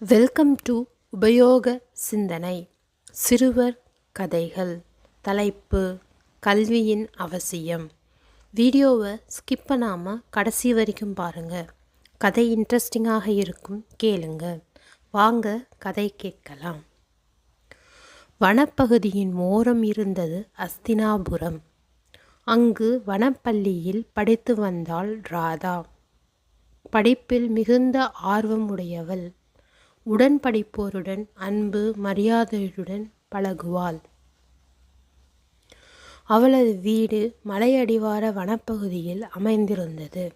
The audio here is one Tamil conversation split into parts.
வெல்கம் டு உபயோக சிந்தனை சிறுவர் கதைகள் தலைப்பு கல்வியின் அவசியம் வீடியோவை ஸ்கிப் பண்ணாமல் கடைசி வரைக்கும் பாருங்கள் கதை இன்ட்ரெஸ்டிங்காக இருக்கும் கேளுங்க. வாங்க கதை கேட்கலாம். வனப்பகுதியின் ஓரம் இருந்தது அஸ்தினாபுரம். அங்கு வனப்பள்ளியில் படித்து வந்தாள் ராதா. படிப்பில் மிகுந்த ஆர்வம் உடன்படிப்போருடன் அன்பு மரியாதையுடன் பழகுவாள். அவளது வீடு மலையடிவார வனப்பகுதியில் அமைந்திருந்தது.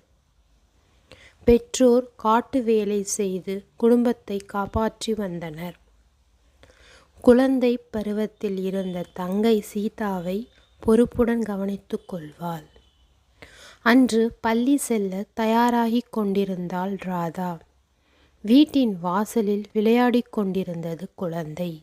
பெற்றோர் காட்டு வேலை செய்து குடும்பத்தை காப்பாற்றி வந்தனர். குழந்தை பருவத்தில் இருந்த தங்கை சீதாவை பொறுப்புடன் கவனித்துக் கொள்வாள். அன்று பள்ளி செல்ல தயாராகிக் கொண்டிருந்தாள் ராதா. வீட்டின் வாசலில் விளையாடிக் கொண்டிருந்தது குழந்தை.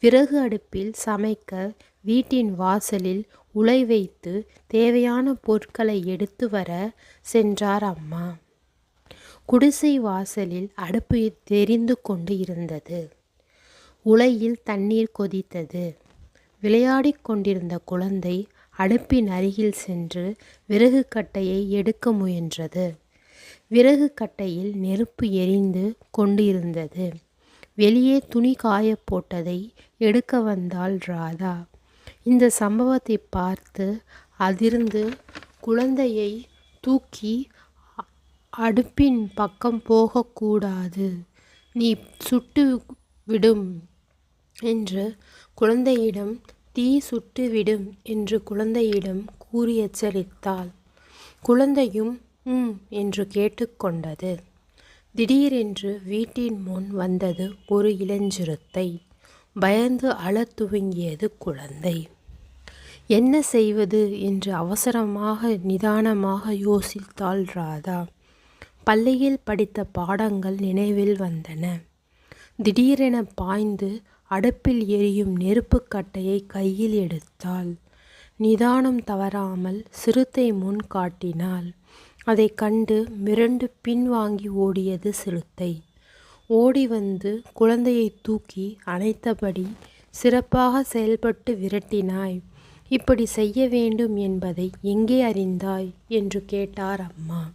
விறகு அடுப்பில் சமைக்க வீட்டின் வாசலில் உலை வைத்து தேவையான பொருட்களை எடுத்து வர சென்றார் அம்மா. குடிசை வாசலில் அடுப்பு தெரிந்து கொண்டு இருந்தது. உலையில் தண்ணீர் கொதித்தது. விளையாடிக் கொண்டிருந்த குழந்தை அடுப்பின் அருகில் சென்று விறகு கட்டையை எடுக்க முயன்றது. விறகு கட்டையில் நெருப்பு எரிந்து கொண்டிருந்தது. வெளியே துணி காய போட்டதை எடுக்க வந்தாள் ராதா. இந்த சம்பவத்தை பார்த்து அதிர்ந்து குழந்தையை தூக்கி அடுப்பின் பக்கம் போகக்கூடாது. நீ சுட்டு விடும் என்று குழந்தையிடம் தீ சுட்டுவிடும் என்று குழந்தையிடம் கூறி எச்சரித்தாள். குழந்தையும் ம் என்று கேட்டுக்கொண்டது. திடீரென்று வீட்டின் முன் வந்தது ஒரு இளஞ்சிறுத்தை. பயந்து அழத் துவங்கியது குழந்தை. என்ன செய்வது? என்று அவசரமாக நிதானமாக யோசித்தாள் ராதா. பள்ளியில் படித்த பாடங்கள் நினைவில் வந்தன. திடீரென பாய்ந்து அடுப்பில் எரியும் நெருப்புக் கட்டையை கையில் எடுத்தாள். நிதானம் தவறாமல் சிறுத்தை முன் காட்டினாள். அதை கண்டு மிரண்டு பின்வாங்கி ஓடியது சிறுத்தை ஓடி வந்து குழந்தையை தூக்கி அணைத்தபடி சிறப்பாக செயல்பட்டு விரட்டினாய். இப்படி செய்ய வேண்டும் என்பதை எங்கே அறிந்தாய்? என்று கேட்டார் அம்மா.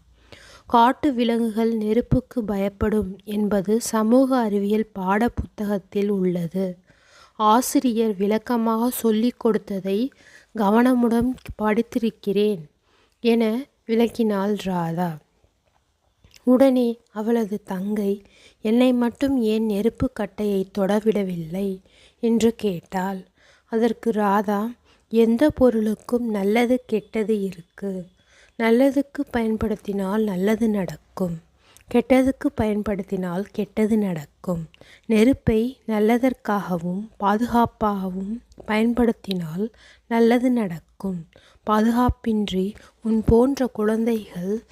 காட்டு விலங்குகள் நெருப்புக்கு பயப்படும் என்பது சமூக அறிவியல் பாட புத்தகத்தில் உள்ளது. ஆசிரியர் விளக்கமாக சொல்லிக் கொடுத்ததை கவனமுடன் படித்திருக்கிறேன் என விளக்கினாள் ராதா. உடனே அவளது தங்கை என்னை மட்டும் ஏன் நெருப்பு கட்டையை தொடவிடவில்லை? என்று கேட்டாள். அதற்கு ராதா எந்த பொருளுக்கும் நல்லது கெட்டது இருக்கு. நல்லதுக்கு பயன்படுத்தினால் நல்லது நடக்கும். கெட்டதுக்கு பயன்படுத்தினால் கெட்டது நடக்கும். நெருப்பை நல்லதற்காகவும் பாதுகாப்பாகவும் பயன்படுத்தினால் நல்லது நடக்கும். பாதுகாப்பின்றி உன் போன்ற குழந்தைகள்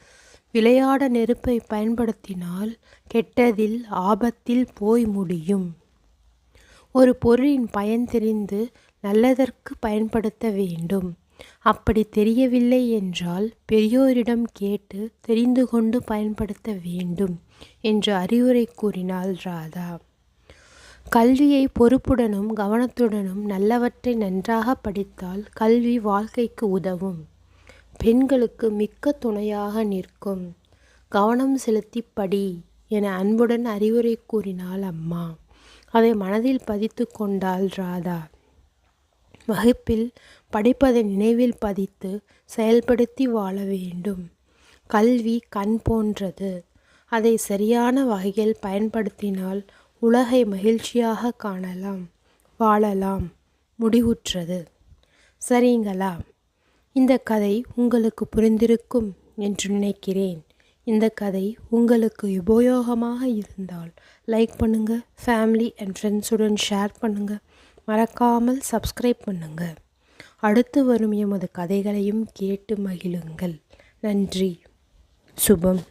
விளையாட நெருப்பை பயன்படுத்தினால் கெட்டதில் ஆபத்தில் போய் முடியும். ஒரு பொருளின் பயன் தெரிந்து நல்லதற்கு பயன்படுத்த வேண்டும். அப்படி தெரியவில்லை என்றால் பெரியோரிடம் கேட்டு தெரிந்து கொண்டு பயன்படுத்த வேண்டும் என்று அறிவுரை கூறினாள் ராதா. கல்வியை பொறுப்புடனும் கவனத்துடனும் நல்லவற்றை நன்றாக படித்தால் கல்வி வாழ்க்கைக்கு உதவும். பெண்களுக்கு மிக்க துணையாக நிற்கும். கவனம் செலுத்தி படி என அன்புடன் அறிவுரை கூறினாள் அம்மா. அதை மனதில் பதித்து கொண்டாள் ராதா. வகுப்பில் படிப்பதை நினைவில் பதித்து செயல்படுத்தி வாழ வேண்டும். கல்வி கண் போன்றது. அதை சரியான வகையில் பயன்படுத்தினால் உலகை மகிழ்ச்சியாக காணலாம் வாழலாம் முடிவுற்றது. சரிங்களா? இந்த கதை உங்களுக்கு புரிந்திருக்கும் என்று நினைக்கிறேன். இந்த கதை உங்களுக்கு உபயோகமாக இருந்தால் லைக் பண்ணுங்கள் ஃபேமிலி அண்ட் ஃப்ரெண்ட்ஸுடன் ஷேர் பண்ணுங்கள் மறக்காமல் சப்ஸ்கிரைப் பண்ணுங்கள் அடுத்து வரும் எமது கதைகளையும் கேட்டு மகிழுங்கள். நன்றி. சுபம்.